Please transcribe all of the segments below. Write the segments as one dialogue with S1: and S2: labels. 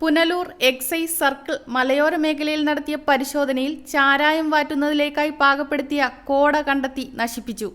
S1: Punalur excise circle മലയോര മേഖലയിൽ നടത്തിയ പരിശോധനയിൽ ചാരായം വാറ്റുന്നതിലേക്കായി പാകപ്പെടുത്തിയ കോട കണ്ടെത്തി നശിപ്പിച്ചു.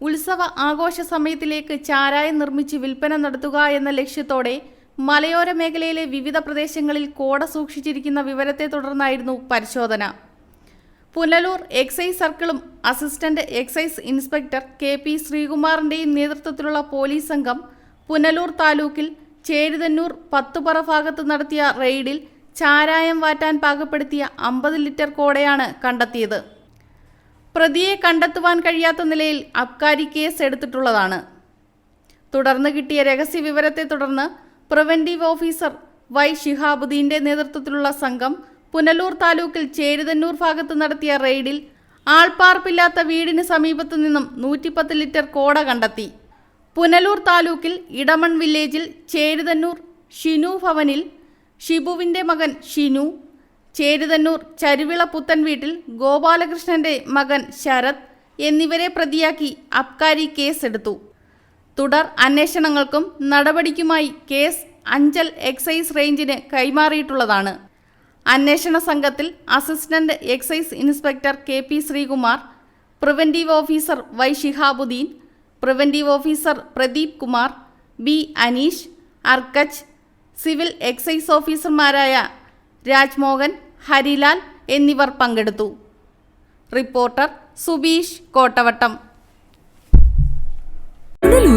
S1: ഉത്സവ ആഘോഷ സമയത്തിലേക്ക് ചാരായം നിർമ്മിച്ച് വിൽപ്പന നടത്തുക എന്ന ലക്ഷ്യത്തോടെ മലയോര മേഖലയിലെ വിവിധ പ്രദേശങ്ങളിൽ കോട സൂക്ഷിച്ചിരിക്കുന്ന വിവരത്തെ തുടർന്നായിരുന്നു പരിശോധന. Punalur excise സർക്കിളും assistant excise inspector K P ശ്രീകുമാറിന്റെയും നേതൃത്വത്തിലുള്ള പോലീസ് സംഘം പുനലൂർ താലൂക്കിൽ ചേരുതന്നൂർ പത്തുപറ ഭാഗത്ത് നടത്തിയ റെയ്ഡിൽ ചാരായം വാറ്റാൻ പാകപ്പെടുത്തിയ അമ്പത് ലിറ്റർ കോടയാണ് കണ്ടെത്തിയത്. പ്രതിയെ കണ്ടെത്തുവാൻ കഴിയാത്ത നിലയിൽ അബ്കാരി കേസ് എടുത്തിട്ടുള്ളതാണ്. തുടർന്ന് കിട്ടിയ രഹസ്യ വിവരത്തെ തുടർന്ന് പ്രിവന്റീവ് ഓഫീസർ വൈ ഷിഹാബുദ്ദീന്റെ നേതൃത്വത്തിലുള്ള സംഘം പുനലൂർ താലൂക്കിൽ ചേരുതന്നൂർ ഭാഗത്ത് നടത്തിയ റെയ്ഡിൽ ആൾപ്പാർപ്പില്ലാത്ത വീടിന് സമീപത്തു നിന്നും നൂറ്റിപ്പത്ത് ലിറ്റർ കോട കണ്ടെത്തി. പുനലൂർ താലൂക്കിൽ ഇടമൺ വില്ലേജിൽ ചേരുതന്നൂർ ഷിനു ഭവനിൽ ഷിബുവിന്റെ മകൻ ഷിനു ചേരുതന്നൂർ ചരുവിള പുത്തൻ വീട്ടിൽ ഗോപാലകൃഷ്ണന്റെ മകൻ ശരത് എന്നിവരെ പ്രതിയാക്കി അബ്കാരി കേസെടുത്തു. തുടർ അന്വേഷണങ്ങൾക്കും നടപടിക്കുമായി കേസ് അഞ്ചൽ എക്സൈസ് റേഞ്ചിന് കൈമാറിയിട്ടുള്ളതാണ്. അന്വേഷണ സംഘത്തിൽ assistant excise inspector K P Sreekumar preventive officer Y Shihabuddin preventive officer Pradeep Kumar B Aneesh അർക്കച്ച് civil excise ഓഫീസർമാരായ രാജ്മോഹൻ ഹരിലാൽ എന്നിവർ പങ്കെടുത്തു. റിപ്പോർട്ടർ സുബീഷ് കോട്ടവട്ടം.